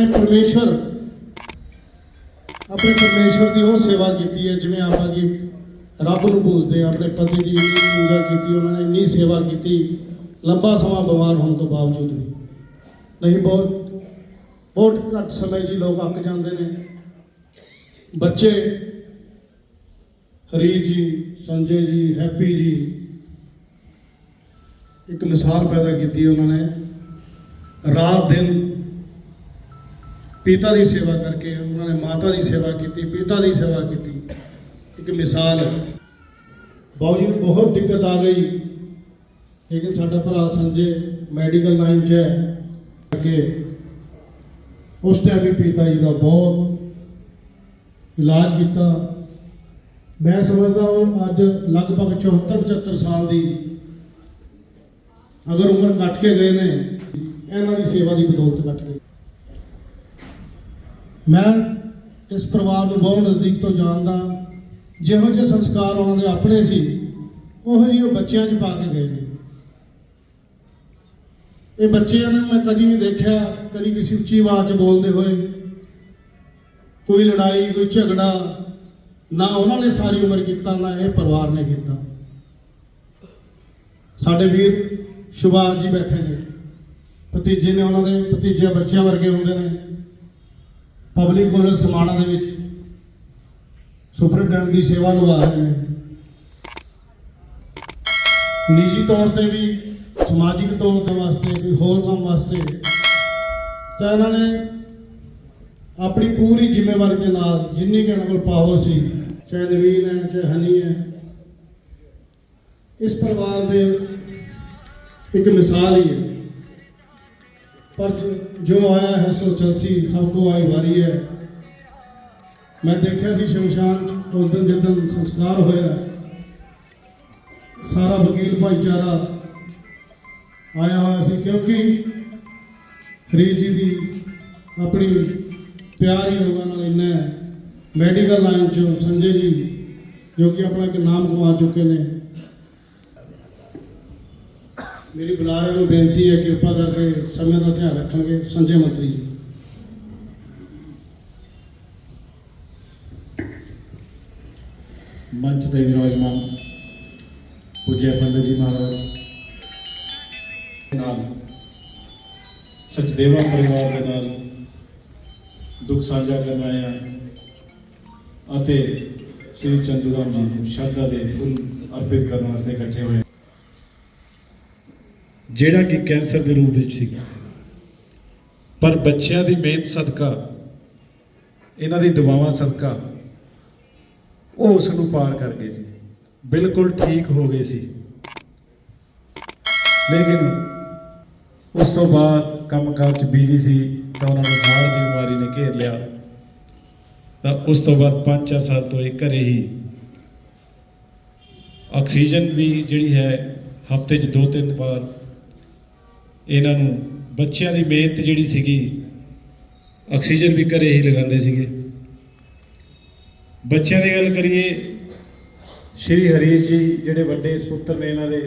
ਆਪਣੇ ਪਰਮੇਸ਼ਵਰ ਆਪਣੇ ਪਰਮੇਸ਼ਵਰ ਦੀ ਉਹ ਸੇਵਾ ਕੀਤੀ ਹੈ, ਜਿਵੇਂ ਆਪਾਂ ਕਿ ਰੱਬ ਨੂੰ ਪੂਜਦੇ ਆ ਆਪਣੇ ਪਤੀ ਦੀ ਇੰਨੀ ਪੂਜਾ ਕੀਤੀ, ਉਹਨਾਂ ਨੇ ਇੰਨੀ ਸੇਵਾ ਕੀਤੀ, ਲੰਬਾ ਸਮਾਂ ਬਿਮਾਰ ਹੋਣ ਤੋਂ ਬਾਵਜੂਦ ਵੀ। ਨਹੀਂ, ਬਹੁਤ ਬਹੁਤ ਘੱਟ ਸਮੇਂ 'ਚ ਹੀ ਲੋਕ ਅੱਕ ਜਾਂਦੇ ਨੇ। ਬੱਚੇ ਹਰੀ ਜੀ, ਸੰਜੇ ਜੀ, ਹੈਪੀ ਜੀ, ਇੱਕ ਮਿਸਾਲ ਪੈਦਾ ਕੀਤੀ ਉਹਨਾਂ ਨੇ। ਰਾਤ ਦਿਨ ਪਿਤਾ ਦੀ ਸੇਵਾ ਕਰਕੇ ਉਹਨਾਂ ਨੇ ਮਾਤਾ ਦੀ ਸੇਵਾ ਕੀਤੀ, ਪਿਤਾ ਦੀ ਸੇਵਾ ਕੀਤੀ। ਇੱਕ ਮਿਸਾਲ ਹੈ। ਬਾਊ ਜੀ ਨੂੰ ਬਹੁਤ ਦਿੱਕਤ ਆ ਗਈ। ਲੇਕਿਨ ਸਾਡਾ ਭਰਾ ਸੰਜੇ ਮੈਡੀਕਲ ਲਾਈਨ 'ਚ ਹੈ। ਕਿ ਉਸ ਟਾਈਮ ਵੀ ਪਿਤਾ ਜੀ ਦਾ ਬਹੁਤ ਇਲਾਜ ਕੀਤਾ। ਮੈਂ ਸਮਝਦਾ ਉਹ ਅੱਜ ਲਗਭਗ 74 75 ਸਾਲ ਦੀ ਅਗਰ ਉਮਰ ਕੱਟ ਕੇ ਗਏ ਨੇ, ਇਹਨਾਂ ਦੀ ਸੇਵਾ ਦੀ ਬਦੌਲਤ ਕੱਟ ਗਈ। ਮੈਂ ਇਸ ਪਰਿਵਾਰ ਨੂੰ ਬਹੁਤ ਨਜ਼ਦੀਕ ਤੋਂ ਜਾਣਦਾ ਜਿਹੋ ਜਿਹੇ ਸੰਸਕਾਰ ਉਹਨਾਂ ਦੇ ਆਪਣੇ ਸੀ, ਉਹੋ ਜਿਹੇ ਉਹ ਬੱਚਿਆਂ 'ਚ ਪਾ ਕੇ ਗਏ ਨੇ। ਇਹ ਬੱਚਿਆਂ ਨੂੰ ਮੈਂ ਕਦੀ ਨਹੀਂ ਦੇਖਿਆ, ਕਦੀ ਕਿਸੇ ਉੱਚੀ ਆਵਾਜ਼ 'ਚ ਬੋਲਦੇ ਹੋਏ। ਕੋਈ ਲੜਾਈ, ਕੋਈ ਝਗੜਾ, ਨਾ ਉਹਨਾਂ ਨੇ ਸਾਰੀ ਉਮਰ ਕੀਤਾ, ਨਾ ਇਹ ਪਰਿਵਾਰ ਨੇ ਕੀਤਾ। ਸਾਡੇ ਵੀਰ ਸੁਭਾਸ਼ ਜੀ ਬੈਠੇ ਨੇ। ਭਤੀਜੇ ਨੇ ਉਹਨਾਂ ਦੇ, ਭਤੀਜੇ ਬੱਚਿਆਂ ਵਰਗੇ ਹੁੰਦੇ ਨੇ। ਪਬਲਿਕ ਕਾਲਜ ਸਮਾਣਾ ਦੇ ਵਿੱਚ ਸੁਪਰਡੈਂਟ ਦੀ ਸੇਵਾ ਨਿਭਾ ਰਹੇ ਨੇ। ਨਿੱਜੀ ਤੌਰ ਤੇ ਵੀ, ਸਮਾਜਿਕ ਤੌਰ ਤੇ ਵਾਸਤੇ, ਕੋਈ ਹੋਰ ਕੰਮ ਵਾਸਤੇ, ਤਾਂ ਇਹਨਾਂ ਨੇ ਆਪਣੀ ਪੂਰੀ ਜ਼ਿੰਮੇਵਾਰੀ ਦੇ ਨਾਲ ਜਿੰਨੀ ਕਿ ਇਹਨਾਂ ਕੋਲ ਪਾਵਰ ਸੀ, ਚਾਹੇ ਨਵੀਨ ਹੈ, ਚਾਹੇ ਹਨੀ ਹੈ, ਇਸ ਪਰਿਵਾਰ ਦੇ ਇੱਕ ਮਿਸਾਲ ਹੀ ਹੈ। ਪਰ ਜੋ- ਜੋ ਆਇਆ ਹੈ ਸੋ ਚਲਸੀ ਸਭ ਤੋਂ ਆਈ ਵਾਰੀ ਹੈ। ਮੈਂ ਦੇਖਿਆ ਸੀ ਸ਼ਮਸ਼ਾਨ 'ਚ ਉਸ ਦਿਨ ਜਦੋਂ ਸੰਸਕਾਰ ਹੋਇਆ, ਸਾਰਾ ਵਕੀਲ ਭਾਈਚਾਰਾ ਆਇਆ ਹੋਇਆ ਸੀ ਕਿਉਂਕਿ ਫਰੀਦ ਜੀ ਦੀ ਆਪਣੀ ਪਿਆਰ ਹੀ ਲੋਕਾਂ ਨਾਲ ਇੰਨਾ ਮੈਡੀਕਲ ਲਾਈਨ 'ਚ ਸੰਜੇ ਜੀ, ਜੋ ਕਿ ਆਪਣਾ ਇੱਕ ਨਾਮ ਕਮਾ ਚੁੱਕੇ ਨੇ। ਮੇਰੀ ਬੁਲਾਰੇ ਨੂੰ ਬੇਨਤੀ ਹੈ ਕਿਰਪਾ ਕਰਕੇ ਸਮੇਂ ਦਾ ਧਿਆਨ ਰੱਖਾਂਗੇ, ਸੰਜੇ ਮੰਤਰੀ ਜੀ। ਮੰਚ ਤੇ ਵਿਰਾਜਮਾਨ ਪੂਜਿਆ ਪੰਡਤ ਜੀ ਮਹਾਰਾਜ ਨਾਲ, ਸਚਦੇਵਾ ਪਰਿਵਾਰ ਦੇ ਨਾਲ ਦੁੱਖ ਸਾਂਝਾ ਕਰਨ ਆਇਆ ਅਤੇ ਸ੍ਰੀ ਚੰਦੂਰਾਮ ਜੀ ਨੂੰ ਸ਼ਰਧਾ ਦੇ ਫੁੱਲ ਅਰਪਿਤ ਕਰਨ ਵਾਸਤੇ ਇਕੱਠੇ ਹੋਏ ਜਿਹੜਾ ਕਿ ਕੈਂਸਰ ਦੇ ਰੂਪ ਵਿੱਚ ਸੀਗਾ। ਪਰ ਬੱਚਿਆਂ ਦੀ ਮਿਹਨਤ ਸਦਕਾ, ਇਹਨਾਂ ਦੀ ਦਵਾਵਾਂ ਸਦਕਾ, ਉਹ ਉਸ ਨੂੰ ਪਾਰ ਕਰ ਗਏ ਸੀ। ਬਿਲਕੁਲ ਠੀਕ ਹੋ ਗਏ ਸੀ। ਲੇਕਿਨ ਉਸ ਤੋਂ ਬਾਅਦ ਕੰਮਕਾਰ 'ਚ ਬਿਜ਼ੀ ਸੀ ਤਾਂ ਉਹਨਾਂ ਨੂੰ ਹਾਰਟ ਦੀ ਬਿਮਾਰੀ ਨੇ ਘੇਰ ਲਿਆ। ਤਾਂ ਉਸ ਤੋਂ ਬਾਅਦ 5-4 ਸਾਲ ਤੋਂ ਇਹ ਘਰੇ ਹੀ ਆਕਸੀਜਨ ਵੀ ਜਿਹੜੀ ਹੈ ਹਫ਼ਤੇ 'ਚ ਦੋ ਤਿੰਨ ਵਾਰ ਇਹਨਾਂ ਨੂੰ, ਬੱਚਿਆਂ ਦੀ ਮਿਹਨਤ ਜਿਹੜੀ ਸੀਗੀ, ਆਕਸੀਜਨ ਵੀ ਘਰੇ ਹੀ ਲਗਾਉਂਦੇ ਸੀਗੇ। ਬੱਚਿਆਂ ਦੀ ਗੱਲ ਕਰੀਏ, ਸ਼੍ਰੀ ਹਰੀਸ਼ ਜੀ ਜਿਹੜੇ ਵੱਡੇ ਸੁਪੁੱਤਰ ਨੇ ਇਹਨਾਂ ਦੇ,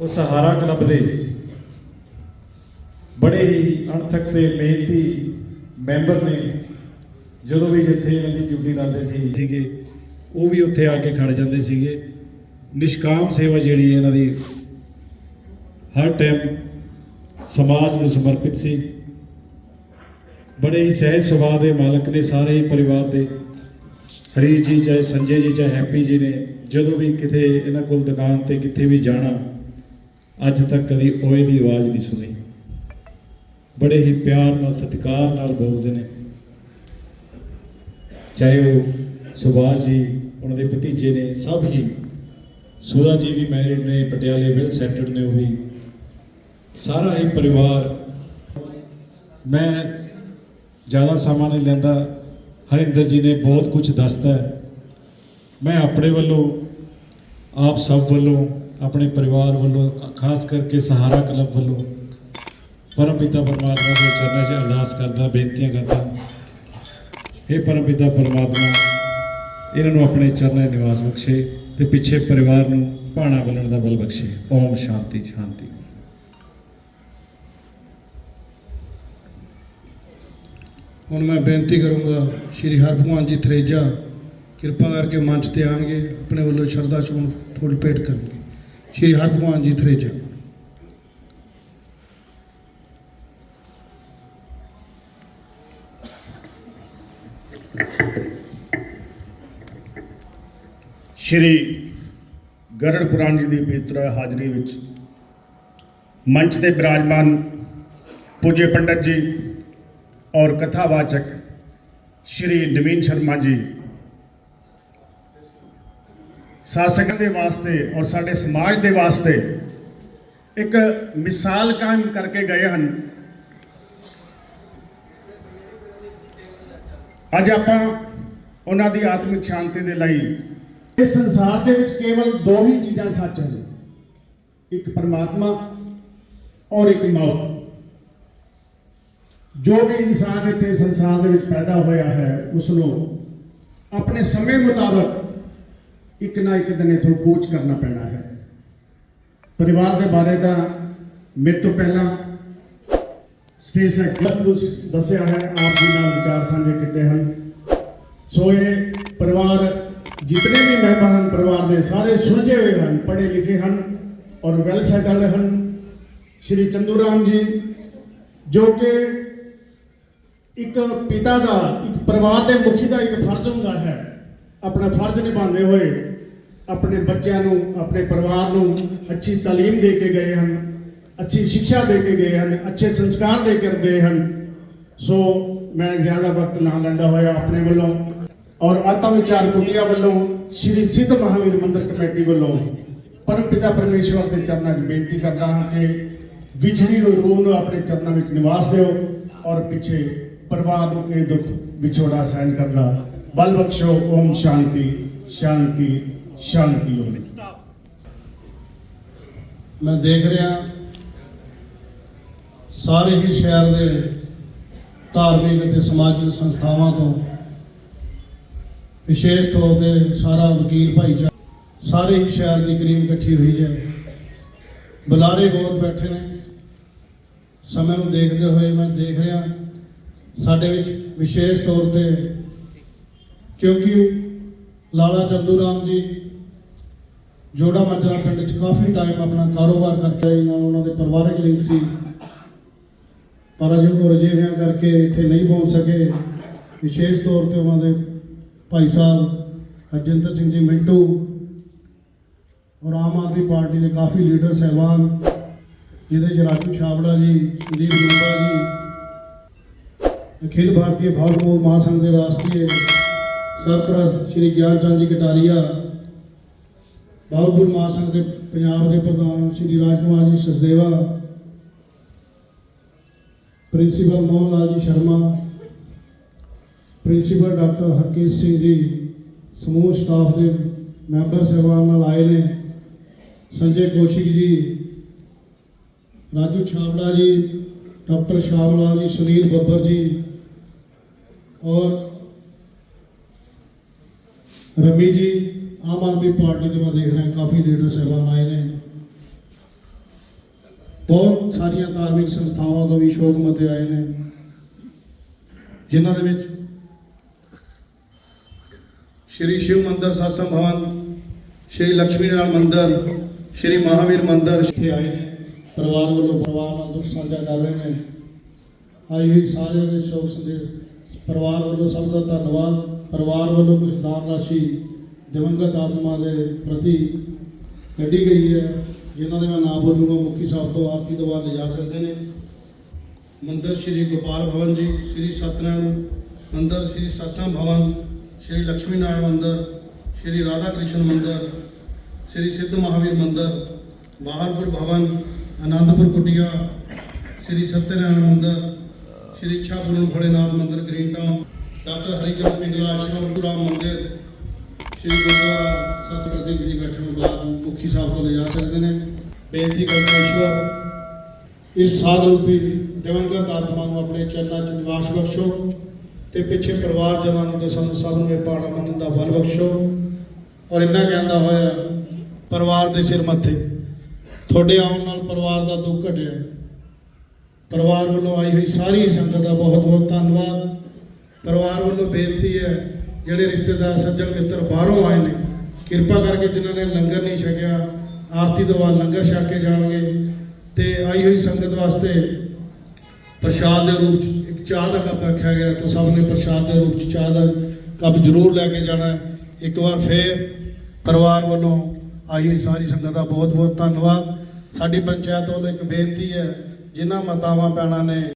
ਉਹ ਸਹਾਰਾ ਕਲੱਬ ਦੇ ਬੜੇ ਹੀ ਅਣਥਕ ਤੇ ਮਿਹਨਤੀ ਮੈਂਬਰ ਨੇ। ਜਦੋਂ ਵੀ ਜਿੱਥੇ ਇਹਨਾਂ ਦੀ ਡਿਊਟੀ ਲਾਉਂਦੇ ਸੀ ਸੀਗੇ, ਉਹ ਵੀ ਉੱਥੇ ਆ ਕੇ ਖੜ ਜਾਂਦੇ ਸੀਗੇ। ਨਿਸ਼ਕਾਮ ਸੇਵਾ ਜਿਹੜੀ ਇਹਨਾਂ ਦੀ ਹਰ ਟਾਈਮ ਸਮਾਜ ਨੂੰ ਸਮਰਪਿਤ ਸੀ। ਬੜੇ ਹੀ ਸਹਿਜ ਸੁਭਾਅ ਦੇ ਮਾਲਕ ਨੇ ਸਾਰੇ ਹੀ ਪਰਿਵਾਰ ਦੇ। ਹਰੀ ਜੀ ਚਾਹੇ ਸੰਜੇ ਜੀ ਚਾਹੇ ਹੈਪੀ ਜੀ ਨੇ ਜਦੋਂ ਵੀ ਕਿਤੇ ਇਹਨਾਂ ਕੋਲ ਦੁਕਾਨ ਤੇ ਕਿੱਥੇ ਵੀ ਜਾਣਾ, ਅੱਜ ਤੱਕ ਕਦੀ ਓਏ ਦੀ ਆਵਾਜ਼ ਨਹੀਂ ਸੁਣੀ। ਬੜੇ ਹੀ ਪਿਆਰ ਨਾਲ, ਸਤਿਕਾਰ ਨਾਲ ਬੋਲਦੇ ਨੇ। ਚਾਹੇ ਉਹ ਸੁਭਾਸ਼ ਜੀ, ਉਹਨਾਂ ਦੇ ਭਤੀਜੇ ਨੇ, ਸਭ ਹੀ। ਸੁਦਾ ਜੀ ਵੀ ਮੈਰਿਡ ਨੇ, ਪਟਿਆਲੇ ਵੈਲ ਸੈਟਲਡ ਨੇ, ਉਹ ਵੀ। ਸਾਰਾ ਹੀ ਪਰਿਵਾਰ ਮੈਂ ਜ਼ਿਆਦਾ ਸਮਾਂ ਨਹੀਂ ਲੈਂਦਾ। ਹਰਿੰਦਰ ਜੀ ਨੇ ਬਹੁਤ ਕੁਝ ਦੱਸਤਾ ਮੈਂ ਆਪਣੇ ਵੱਲੋਂ, ਆਪ ਸਭ ਵੱਲੋਂ, ਆਪਣੇ ਪਰਿਵਾਰ ਵੱਲੋਂ, ਖਾਸ ਕਰਕੇ ਸਹਾਰਾ ਕਲੱਬ ਵੱਲੋਂ, ਪਰਮਪਿਤਾ ਪਰਮਾਤਮਾ ਦੇ ਚਰਨਾਂ 'ਚ ਅਰਦਾਸ ਕਰਦਾ, ਬੇਨਤੀਆਂ ਕਰਦਾ। हे ਪਰਮਪਿਤਾ ਪਰਮਾਤਮਾ, ਇਹਨਾਂ ਨੂੰ ਆਪਣੇ ਚਰਨਾਂ 'ਚ ਨਿਵਾਸ ਬਖਸ਼ੇ ਤੇ ਪਿੱਛੇ ਪਰਿਵਾਰ ਨੂੰ ਭਾਣਾ ਬਲਣ ਦਾ ਬਲ ਬਖਸ਼ੇ। ਓਮ ਸ਼ਾਂਤੀ ਸ਼ਾਂਤੀ। ਹੁਣ ਮੈਂ ਬੇਨਤੀ ਕਰੂੰਗਾ ਸ਼੍ਰੀ ਹਰਭਗਵਾਨ ਜੀ ਥਰੇਜਾ, ਕਿਰਪਾ ਕਰਕੇ ਮੰਚ ਤੇ ਆਣਗੇ ਆਪਣੇ ਵੱਲੋਂ ਸ਼ਰਧਾ ਸੁਮਨ ਫੁੱਲ ਭੇਟ ਕਰਨਗੇ। ਸ਼੍ਰੀ ਹਰਭਗਵਾਨ ਜੀ ਥਰੇਜਾ। ਸ਼੍ਰੀ ਗਰੜ ਪੁਰਾਣ ਜੀ ਦੀ ਪਵਿੱਤਰ ਹਾਜ਼ਰੀ ਵਿੱਚ ਮੰਚ ਤੇ ਬਿਰਾਜਮਾਨ ਪੂਜੇ ਪੰਡਤ ਜੀ ਔਰ ਕਥਾਵਾਚਕ ਸ਼੍ਰੀ ਨਵੀਨ ਸ਼ਰਮਾ ਜੀ। ਸਾਸਕਾਂ ਦੇ ਵਾਸਤੇ ਔਰ ਸਾਡੇ ਸਮਾਜ ਦੇ ਵਾਸਤੇ ਇੱਕ ਮਿਸਾਲ ਕਾਇਮ ਕਰਕੇ ਗਏ ਹਨ। ਅੱਜ ਆਪਾਂ ਉਹਨਾਂ ਦੀ ਆਤਮਿਕ ਸ਼ਾਂਤੀ ਦੇ ਲਈ ਇਸ ਸੰਸਾਰ ਦੇ ਵਿੱਚ ਕੇਵਲ ਦੋ ਹੀ ਚੀਜ਼ਾਂ ਸੱਚ ਹਨ। ਇੱਕ ਪਰਮਾਤਮਾ ਔਰ ਇੱਕ ਮੌਤ। ਜੋ ਵੀ ਇਨਸਾਨ ਇੱਥੇ ਸੰਸਾਰ ਦੇ ਵਿੱਚ ਪੈਦਾ ਹੋਇਆ ਹੈ ਉਸ ਨੂੰ ਆਪਣੇ ਸਮੇਂ ਮੁਤਾਬਕ ਇੱਕ ਨਾ ਇੱਕ ਦਿਨ ਇਥੋਂ ਕੂਚ ਕਰਨਾ ਪੈਣਾ ਹੈ। ਪਰਿਵਾਰ ਦੇ ਬਾਰੇ ਤਾਂ ਮੇਰੇ ਤੋਂ ਪਹਿਲਾਂ ਸਟੇਜ ਸੈਕਟਰ ਕੁਝ ਦੱਸਿਆ ਹੈ, ਆਪ ਜੀ ਨਾਲ ਵਿਚਾਰ ਸਾਂਝੇ ਕੀਤੇ ਹਨ। ਸੋ ਇਹ ਪਰਿਵਾਰ ਜਿਤਨੇ ਵੀ ਮੈਂਬਰ ਹਨ, ਪਰਿਵਾਰ ਦੇ ਸਾਰੇ ਸੁਲਝੇ ਹੋਏ ਹਨ, ਪੜ੍ਹੇ ਲਿਖੇ ਹਨ ਔਰ ਵੈਲ ਸੈਟਲਡ ਹਨ। ਸ਼੍ਰੀ ਚੰਦੂ ਰਾਮ ਜੀ, ਜੋ ਕਿ ਇੱਕ ਪਿਤਾ ਦਾ, ਇੱਕ ਪਰਿਵਾਰ ਦੇ ਮੁਖੀ ਦਾ ਇੱਕ ਫਰਜ਼ ਹੁੰਦਾ ਹੈ। ਆਪਣਾ ਫਰਜ਼ ਨਿਭਾਉਂਦੇ ਹੋਏ ਆਪਣੇ ਬੱਚਿਆਂ ਨੂੰ, ਆਪਣੇ ਪਰਿਵਾਰ ਨੂੰ ਅੱਛੀ ਤਾਲੀਮ ਦੇ ਕੇ ਗਏ ਹਨ, ਅੱਛੀ ਸਿੱਖਿਆ ਦੇ ਕੇ ਗਏ ਹਨ, ਅੱਛੇ ਸੰਸਕਾਰ ਦੇ ਕੇ ਗਏ ਹਨ। ਸੋ ਮੈਂ ਜ਼ਿਆਦਾ ਵਕਤ ਨਾ ਲੈਂਦਾ ਹੋਇਆ ਆਪਣੇ ਵੱਲੋਂ ਔਰ ਆਤਮ ਵਿਚਾਰ ਕੁਟੀਆ ਵੱਲੋਂ ਸ਼੍ਰੀ ਸਿੱਧ ਮਹਾਵੀਰ ਮੰਦਿਰ ਕਮੇਟੀ ਵੱਲੋਂ ਪਰਮ ਪਿਤਾ ਪਰਮੇਸ਼ਵਰ ਦੇ ਚਰਨਾਂ 'ਚ ਬੇਨਤੀ ਕਰਦਾ ਹਾਂ ਕਿ ਵਿਛੜੀ ਹੋਈ ਰੂਹ ਨੂੰ ਆਪਣੇ ਚਰਨਾਂ ਵਿੱਚ ਨਿਵਾਸ ਦਿਓ ਔਰ ਪਿੱਛੇ ਪਰਿਵਾਰ ਨੂੰ ਇਹ ਦੁੱਖ ਵਿਛੋੜਾ ਸਹਿਣ ਕਰਦਾ। ਬਲ ਬਖਸ਼ੋ, ਓਮ ਸ਼ਾਂਤੀ ਸ਼ਾਂਤੀ ਸ਼ਾਂਤੀ ਓਮ। ਮੈਂ ਦੇਖ ਰਿਹਾ ਸਾਰੇ ਹੀ ਸ਼ਹਿਰ ਦੇ ਧਾਰਮਿਕ ਅਤੇ ਸਮਾਜਿਕ ਸੰਸਥਾਵਾਂ ਤੋਂ, ਵਿਸ਼ੇਸ਼ ਤੌਰ ਤੇ ਸਾਰਾ ਵਕੀਲ ਭਾਈਚਾਰਾ, ਸਾਰੇ ਹੀ ਸ਼ਹਿਰ ਦੀ ਕਰੀਮ ਇਕੱਠੀ ਹੋਈ ਹੈ। ਬੁਲਾਰੇ ਬਹੁਤ ਬੈਠੇ ਨੇ। ਸਮੇਂ ਨੂੰ ਦੇਖਦੇ ਹੋਏ ਮੈਂ ਦੇਖ ਰਿਹਾ ਸਾਡੇ ਵਿੱਚ ਵਿਸ਼ੇਸ਼ ਤੌਰ ਤੇ ਕਿਉਂਕਿ ਲਾਲਾ ਚੰਦੂ ਰਾਮ ਜੀ ਜੋੜਾ ਮਾਜਰਾ ਪਿੰਡ 'ਚ ਕਾਫੀ ਟਾਈਮ ਆਪਣਾ ਕਾਰੋਬਾਰ ਕਰਕੇ ਆਏ, ਨਾਲ ਉਹਨਾਂ ਦੇ ਪਰਿਵਾਰਕ ਲਿੰਕ ਸੀ। ਪਰ ਅਜੇ ਉਹ ਰਜੇਵਿਆਂ ਕਰਕੇ ਇੱਥੇ ਨਹੀਂ ਪਹੁੰਚ ਸਕੇ। ਵਿਸ਼ੇਸ਼ ਤੌਰ ਤੇ ਉਹਨਾਂ ਦੇ ਭਾਈ ਸਾਹਿਬ ਹਰਜਿੰਦਰ ਸਿੰਘ ਜੀ ਮਿੰਟੂ ਔਰ ਆਮ ਆਦਮੀ ਪਾਰਟੀ ਦੇ ਕਾਫੀ ਲੀਡਰ ਸਹਿਬਾਨ, ਜਿਹਦੇ 'ਚ ਰਾਜੂ ਛਾਬੜਾ ਜੀ, ਸੰਦੀਪ ਗੁਰੂਆ ਜੀ ਅਖਿਲ ਭਾਰਤੀ ਭਾਵਮੋਲ ਮਹਾਸੰਘ ਦੇ ਰਾਸ਼ਟਰੀ ਸਰਪ੍ਰਸਤ ਸ਼੍ਰੀ ਗਿਆਨ ਚੰਦ ਜੀ ਕਟਾਰੀਆ, ਬਾਬੂਪੁਰ ਮਹਾਸੰਘ ਦੇ ਪੰਜਾਬ ਦੇ ਪ੍ਰਧਾਨ ਸ਼੍ਰੀ ਰਾਜਕੁਮਾਰ ਜੀ ਸਸਦੇਵਾ principal Mohan Lal ji Sharma, principal doctor Harkeet Singh ji, ਸਮੂਹ ਸਟਾਫ ਦੇ ਮੈਂਬਰ ਸਹਿਬਾਨ ਨਾਲ ਆਏ ਨੇ, ਸੰਜੇ ਕੌਸ਼ਿਕ ਜੀ, ਰਾਜੂ ਛਾਵੜਾ ਜੀ, ਡਾਕਟਰ ਸ਼ਾਮ ਲਾਲ ਜੀ, ਸੁਨੀਲ ਬੱਬਰ ਜੀ ਔਰ ਰਮੀ ਜੀ, ਆਮ ਆਦਮੀ ਪਾਰਟੀ ਦੇ ਮੈਂ ਦੇਖ ਰਿਹਾ, ਕਾਫੀ ਲੀਡਰ ਸਹਿਬਾਨ ਆਏ ਨੇ। ਬਹੁਤ ਸਾਰੀਆਂ ਧਾਰਮਿਕ ਸੰਸਥਾਵਾਂ ਤੋਂ ਵੀ ਸ਼ੋਕ ਮਤੇ ਆਏ ਨੇ, ਜਿਨ੍ਹਾਂ ਦੇ ਵਿੱਚ ਸ਼੍ਰੀ ਸ਼ਿਵ ਮੰਦਰ ਸਾਸਮ ਭਵਨ ਸ਼੍ਰੀ ਲక్ష్ਮੀ ਨਾਰਾਇਣ ਮੰਦਰ, ਸ਼੍ਰੀ ਮਹਾਵੀਰ ਮੰਦਰ ਇੱਥੇ ਆਏ ਨੇ। ਪਰਿਵਾਰ ਵੱਲੋਂ ਪਰਿਵਾਰ ਨਾਲ ਦੁੱਖ ਸਾਂਝਾ ਕਰ ਰਹੇ ਨੇ। ਆਈ ਹੋਈ ਸਾਰਿਆਂ ਦੇ ਸ਼ੋਕ ਸੰਦੇਸ਼ ਪਰਿਵਾਰ ਵੱਲੋਂ ਸਭ ਦਾ ਧੰਨਵਾਦ। ਪਰਿਵਾਰ ਵੱਲੋਂ ਕੁਝ ਦਾਨ ਰਾਸ਼ੀ ਦਿਵੰਗਤ ਆਤਮਾ ਦੇ ਪ੍ਰਤੀ ਕੱਢੀ ਗਈ ਹੈ, ਜਿਨ੍ਹਾਂ ਦੇ ਮੈਂ ਨਾਮ ਬੋਲੂਗਾ। ਮੁਖੀ ਸਾਹਿਬ ਤੋਂ ਆਰਤੀ ਤੋਂ ਬਾਅਦ ਲਿਜਾ ਸਕਦੇ ਨੇ। ਮੰਦਰ ਸ਼੍ਰੀ ਗੋਪਾਲ ਭਵਨ ਜੀ, ਸ਼੍ਰੀ ਸਤਨਾਮ ਮੰਦਰ, ਸ਼੍ਰੀ ਸਾਸਾਂ ਭਵਨ, ਸ਼੍ਰੀ ਲక్ష్ਮੀ ਨਾਰਾਇਣ ਮੰਦਰ, ਸ਼੍ਰੀ ਰਾਧਾ ਕ੍ਰਿਸ਼ਨ ਮੰਦਰ, ਸ਼੍ਰੀ ਸਿੱਧ ਮਹਾਵੀਰ ਮੰਦਰ ਬਾਹਰਪੁਰ ਭਵਨ ਅਨੰਦਪੁਰ ਕੁਟਿਆ, ਸ਼੍ਰੀ ਸਤਨਾਮ ਮੰਦਰ ਸ਼੍ਰੀ ਇੱਛਾ ਪੂਰਨ ਭੋਲੇਨਾਥ ਮੰਦਰ green town, doctor Harichand Pingla Ashram Ram ਮੰਦਿਰ, ਸ਼੍ਰੀ ਗੁਰਦੁਆਰਾ ਸਤਿ ਪ੍ਰਦੀਪ ਜੀ ਬੈਠਣ ਨੂੰ ਬਾਅਦ ਮੁਖੀ ਸਾਹਿਬ ਤੋਂ ਲਿਜਾ ਸਕਦੇ ਨੇ। ਬੇਨਤੀ ਕਰਨਾ ਇਸ ਸਾਧ ਰੂਪੀ ਦਿਵੰਗਤ ਆਤਮਾ ਨੂੰ ਆਪਣੇ ਚਰਨਾਂ 'ਚ ਨਿਵਾਸ ਬਖਸ਼ੋ ਤੇ ਪਿੱਛੇ ਪਰਿਵਾਰ ਜਨਾਂ ਨੂੰ ਤੇ ਸਾਨੂੰ ਸਭ ਨੂੰ ਇਹ ਪਾਣਾ ਮੰਨਣ ਦਾ ਬਲ ਬਖਸ਼ੋ। ਔਰ ਇੰਨਾ ਕਹਿੰਦਾ ਹੋਇਆ, ਪਰਿਵਾਰ ਦੇ ਸਿਰ ਮੱਥੇ, ਤੁਹਾਡੇ ਆਉਣ ਨਾਲ ਪਰਿਵਾਰ ਦਾ ਦੁੱਖ ਘਟਿਆ। ਪਰਿਵਾਰ ਵੱਲੋਂ ਆਈ ਹੋਈ ਸਾਰੀ ਸੰਗਤ ਦਾ ਬਹੁਤ ਬਹੁਤ ਧੰਨਵਾਦ। ਪਰਿਵਾਰ ਵੱਲੋਂ ਬੇਨਤੀ ਹੈ, ਜਿਹੜੇ ਰਿਸ਼ਤੇਦਾਰ ਸੱਜਣ ਮਿੱਤਰ ਬਾਹਰੋਂ ਆਏ ਨੇ, ਕਿਰਪਾ ਕਰਕੇ ਜਿਨ੍ਹਾਂ ਨੇ ਲੰਗਰ ਨਹੀਂ ਛਕਿਆ, ਆਰਤੀ ਤੋਂ ਬਾਅਦ ਲੰਗਰ ਛਕ ਕੇ ਜਾਣਗੇ ਤੇ ਆਈ ਹੋਈ ਸੰਗਤ ਵਾਸਤੇ ਪ੍ਰਸ਼ਾਦ ਦੇ ਰੂਪ ਚ, ਇੱਕ ਚਾਹ ਦਾ ਕੱਪ ਰੱਖਿਆ ਗਿਆ, ਤਾਂ ਸਭ ਨੇ ਪ੍ਰਸ਼ਾਦ ਦੇ ਰੂਪ ਚ ਚਾਹ ਦਾ ਕੱਪ ਜ਼ਰੂਰ ਲੈ ਕੇ ਜਾਣਾ ਇੱਕ ਵਾਰ ਫੇਰ ਪਰਿਵਾਰ ਵੱਲੋਂ ਆਈ ਹੋਈ ਸਾਰੀ ਸੰਗਤ ਦਾ ਬਹੁਤ ਬਹੁਤ ਧੰਨਵਾਦ। ਸਾਡੀ ਪੰਚਾਇਤ ਵੱਲੋਂ ਇੱਕ ਬੇਨਤੀ ਹੈ ਜਿਨ੍ਹਾਂ ਮਾਤਾਵਾਂ ਭੈਣਾਂ ਨੇ